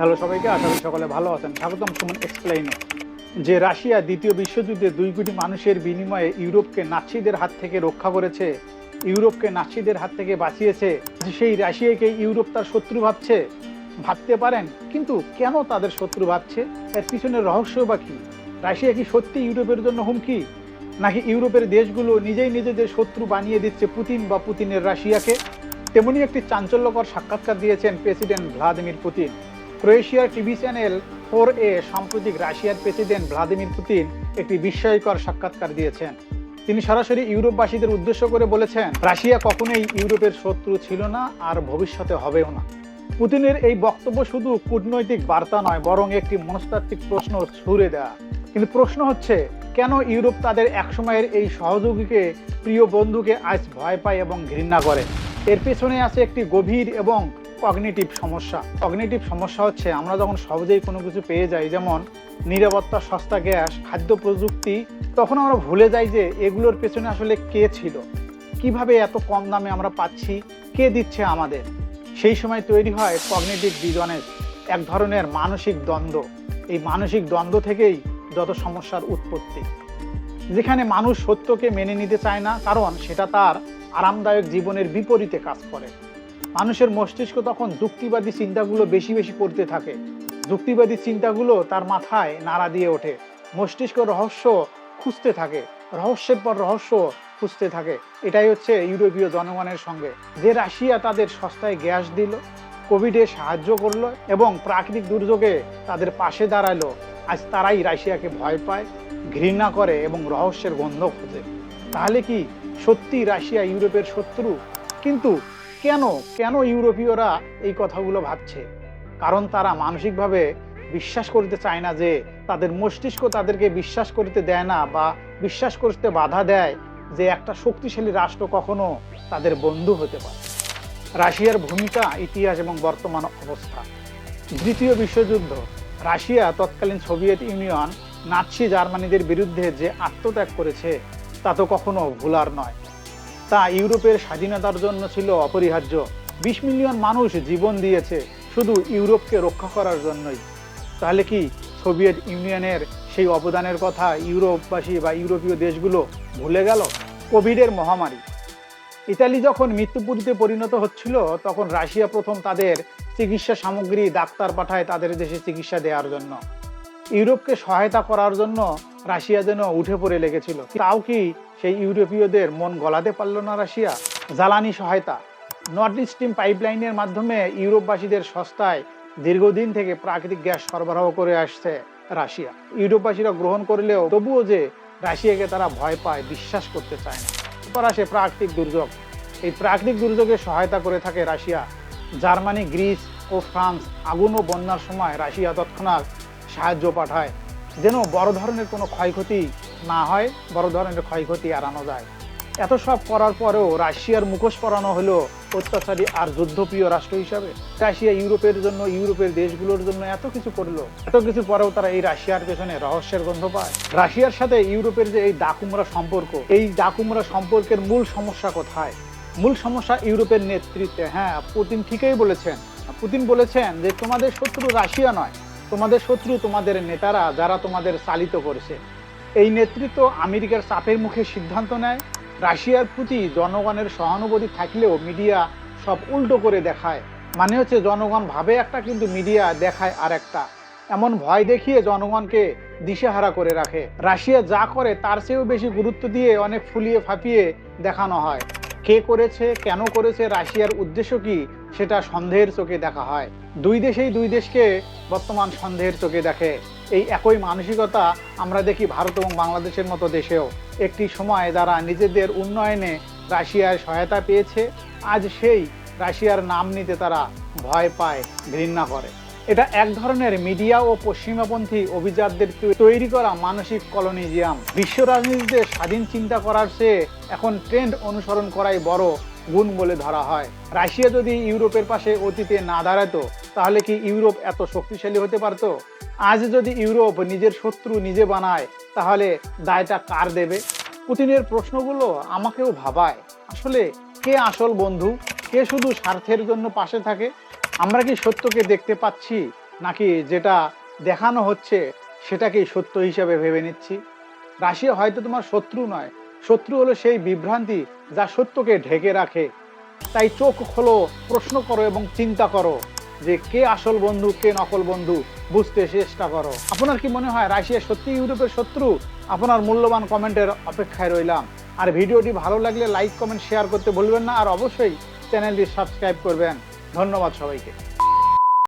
Hello সবাইকে, আশা করি সকলে ভালো আছেন। স্বাগতম সুমন এক্সপ্লেইনে। যে রাশিয়া দ্বিতীয় বিশ্বযুদ্ধে দুই কোটি মানুষের বিনিময়ে ইউরোপকে নাৎসিদের হাত থেকে রক্ষা করেছে, ইউরোপকে নাৎসিদের হাত থেকে বাঁচিয়েছে, সেই রাশিয়াকে ইউরোপ তার শত্রু ভাবছে? ভাবতে পারেন, কিন্তু কেন তাদের শত্রু ভাবছে? এর পিছনে রহস্য বা কি? রাশিয়া কি সত্যি ইউরোপের জন্য হুমকি? নাকি ইউরোপের দেশগুলো নিজেই নিজেদের শত্রু বানিয়ে দিচ্ছে পুতিন বা পুতিনের রাশিয়াকে? তেমনি একটি চাঞ্চল্যকর সাক্ষাৎকার দিয়েছেন প্রেসিডেন্ট ভ্লাদিমির পুতিন। ক্রোয়েশিয়ার টিভি চ্যানেল ফোর এ সাম্প্রতিক রাশিয়ার প্রেসিডেন্ট ভ্লাদিমির পুতিন একটি বিস্ময়কর সাক্ষাৎকার দিয়েছেন। তিনি সরাসরি ইউরোপবাসীদের উদ্দেশ্য করে বলেছেন, রাশিয়া কখনোই ইউরোপের শত্রু ছিল না আর ভবিষ্যতে হবেও না। পুতিনের এই বক্তব্য শুধু কূটনৈতিক বার্তা নয়, বরং একটি মনস্তাত্ত্বিক প্রশ্ন ছুড়ে দেয়া। কিন্তু প্রশ্ন হচ্ছে, কেন ইউরোপ তাদের একসময়ের এই সহযোগীকে, প্রিয় বন্ধুকে আজ ভয় পায় এবং ঘৃণা করে? এর পেছনে আছে একটি গভীর এবং কগনিটিভ সমস্যা। কগনিটিভ সমস্যা হচ্ছে আমরা যখন সহজেই কোনো কিছু পেয়ে যাই, যেমন নিরাপত্তা, সস্তা গ্যাস, খাদ্য প্রযুক্তি, তখন আমরা ভুলে যাই যে এগুলোর পেছনে আসলে কে ছিল। কীভাবে এত কম দামে আমরা পাচ্ছি? কে দিচ্ছে আমাদের? সেই সময় তৈরি হয় কগনিটিভ ডিজনেস এক ধরনের মানসিক দ্বন্দ্ব। এই মানসিক দ্বন্দ্ব থেকেই যত সমস্যার উৎপত্তি। যেখানে মানুষ সত্যকে মেনে নিতে চায় না, কারণ সেটা তার আরামদায়ক জীবনের বিপরীতে কাজ করে। মানুষের মস্তিষ্ক তখন যুক্তিবাদী চিন্তাগুলো বেশি বেশি করতে থাকে। যুক্তিবাদী চিন্তাগুলো তার মাথায় নাড়া দিয়ে ওঠে। মস্তিষ্ক রহস্য খুঁজতে থাকে। রহস্যের পর রহস্য খুঁজতে থাকে। এটাই হচ্ছে ইউরোপীয় জনগণের সঙ্গে। যে রাশিয়া তাদের সস্তায় গ্যাস দিল কোভিডে সাহায্য করল এবং প্রাকৃতিক দুর্যোগে তাদের পাশে দাঁড়াল, আজ তারাই রাশিয়াকে ভয় পায়, ঘৃণা করে এবং রহস্যের গন্ধ খোঁজে। তাহলে কি সত্যি রাশিয়া ইউরোপের শত্রু? কিন্তু কেন কেন ইউরোপীয়রা এই কথাগুলো ভাবছে? কারণ তারা মানসিকভাবে বিশ্বাস করতে চায় না যে, তাদের মস্তিষ্ক তাদেরকে বিশ্বাস করতে দেয় না বা বিশ্বাস করতে বাধা দেয় যে, একটা শক্তিশালী রাষ্ট্র কখনো তাদের বন্ধু হতে পারে। রাশিয়ার ভূমিকা, ইতিহাস এবং বর্তমান অবস্থা। দ্বিতীয় বিশ্বযুদ্ধ। রাশিয়া, তৎকালীন সোভিয়েত ইউনিয়ন, নাৎসি জার্মানিদের বিরুদ্ধে যে আত্মত্যাগ করেছে, তা তো কখনো ভুলার নয়। তা ইউরোপের স্বাধীনতার জন্য ছিল অপরিহার্য। বিশ মিলিয়ন মানুষ জীবন দিয়েছে শুধু ইউরোপকে রক্ষা করার জন্যই। তাহলে কি সোভিয়েত ইউনিয়নের সেই অবদানের কথা ইউরোপবাসী বা ইউরোপীয় দেশগুলো ভুলে গেল? কোভিডের মহামারী। ইতালি যখন মৃত্যুপুরীতে পরিণত হচ্ছিল, তখন রাশিয়া প্রথম তাদের চিকিৎসা সামগ্রী ডাক্তার পাঠায় তাদের দেশে চিকিৎসা দেওয়ার জন্য। ইউরোপকে সহায়তা করার জন্য রাশিয়া যেন উঠে পড়ে লেগেছিল। তাও কি সেই ইউরোপীয়দের মন গলাতে পারল না রাশিয়া? জ্বালানি সহায়তা। নর্থ স্ট্রিম পাইপলাইনের মাধ্যমে ইউরোপবাসীদের সস্তায় দীর্ঘদিন থেকে প্রাকৃতিক গ্যাস সরবরাহ করে আসছে রাশিয়া। ইউরোপবাসীরা গ্রহণ করলেও তবুও যে রাশিয়াকে তারা ভয় পায়, বিশ্বাস করতে চায় না। এরপর আসে প্রাকৃতিক দুর্যোগ। এই প্রাকৃতিক দুর্যোগে সহায়তা করে থাকে রাশিয়া। জার্মানি, গ্রিস ও ফ্রান্স আগুন ও বন্যার সময় রাশিয়া তৎক্ষণাৎ সাহায্য পাঠায়। যেন বড় ধরনের কোনো ক্ষয়ক্ষতি না হয়, বড় ধরনের ক্ষয়ক্ষতি এড়ানো যায়। এত সব করার পরেও রাশিয়ার মুখোশ পরানো হলো অত্যাচারী আর যুদ্ধপ্রিয় রাষ্ট্র হিসাবে। রাশিয়া ইউরোপের জন্য, ইউরোপের দেশগুলোর জন্য এত কিছু করল, এত কিছু পরেও তারা এই রাশিয়ার পেছনে রহস্যের গন্ধ পায়। রাশিয়ার সাথে ইউরোপের যে এই ডাকুমরা সম্পর্ক, এই ডাকুমরা সম্পর্কের মূল সমস্যা কোথায়? মূল সমস্যা ইউরোপের নেতৃত্বে। হ্যাঁ পুতিন ঠিকই বলেছেন। পুতিন বলেছেন যে, তোমাদের শত্রু রাশিয়া নয়। তোমাদের শত্রু, তোমাদের নেতারা যারা তোমাদের চালিত করেছে। এই নেতৃত্ব আমেরিকার চাপের মুখে সিদ্ধান্ত নেয়। রাশিয়ার প্রতি জনগণের সহানুভূতি থাকলেও মিডিয়া সব উল্টো করে দেখায়। মানে হচ্ছে জনগণ ভাবে একটা, কিন্তু মিডিয়া দেখায় আর একটা এমন ভয় দেখিয়ে জনগণকে দিশেহারা করে রাখে। রাশিয়া যা করে, তার চেয়েও বেশি গুরুত্ব দিয়ে অনেক ফুলিয়ে ফাঁপিয়ে দেখানো হয়। কে করেছে, কেন করেছে, রাশিয়ার উদ্দেশ্য কি, সেটা সন্দেহের চোখে দেখা হয়। দুই দেশেই দুই দেশকে বর্তমান সন্দেহের চোখে দেখে। এই একই মানসিকতা আমরা দেখি ভারত এবং বাংলাদেশের মতো দেশেও। একটি সময় যারা নিজেদের উন্নয়নে রাশিয়ার সহায়তা পেয়েছে, আজ সেই রাশিয়ার নাম নিতে তারা ভয় পায়, ঘৃণা করে। এটা এক ধরনের মিডিয়া ও পশ্চিমাপন্থী অভিজাতদের তৈরি করা মানসিক কলোনিজিয়াম। বিশ্ব রাজনীতিতে স্বাধীন চিন্তা করার চেয়ে এখন ট্রেন্ড অনুসরণ করাই বড় গুণ বলে ধরা হয়। রাশিয়া যদি ইউরোপের পাশে অতীতে না দাঁড়াতো, তাহলে কি ইউরোপ এত শক্তিশালী হতে পারতো? আজ যদি ইউরোপ নিজের শত্রু নিজে বানায়, তাহলে দায়টা কার দেবে? পুতিনের প্রশ্নগুলো আমাকেও ভাবায়। আসলে কে আসল বন্ধু? কে শুধু স্বার্থের জন্য পাশে থাকে? আমরা কি সত্যকে দেখতে পাচ্ছি, নাকি যেটা দেখানো হচ্ছে, সেটাকেই সত্য হিসাবে ভেবে নিচ্ছি? রাশিয়া হয়তো তোমার শত্রু নয় শত্রু হলো সেই বিভ্রান্তি যা সত্যকে ঢেকে রাখে। তাই চোখ খোলো, প্রশ্ন করো এবং চিন্তা করো যে কে আসল বন্ধু, কে নকল বন্ধু, বুঝতে চেষ্টা করো। আপনার কি মনে হয় রাশিয়া সত্যি ইউরোপের শত্রু? আপনার মূল্যবান কমেন্টের অপেক্ষায় রইলাম। আর ভিডিওটি ভালো লাগলে লাইক, কমেন্ট, শেয়ার করতে ভুলবেন না। আর অবশ্যই চ্যানেলটি সাবস্ক্রাইব করবেন। ধন্যবাদ সবাইকে।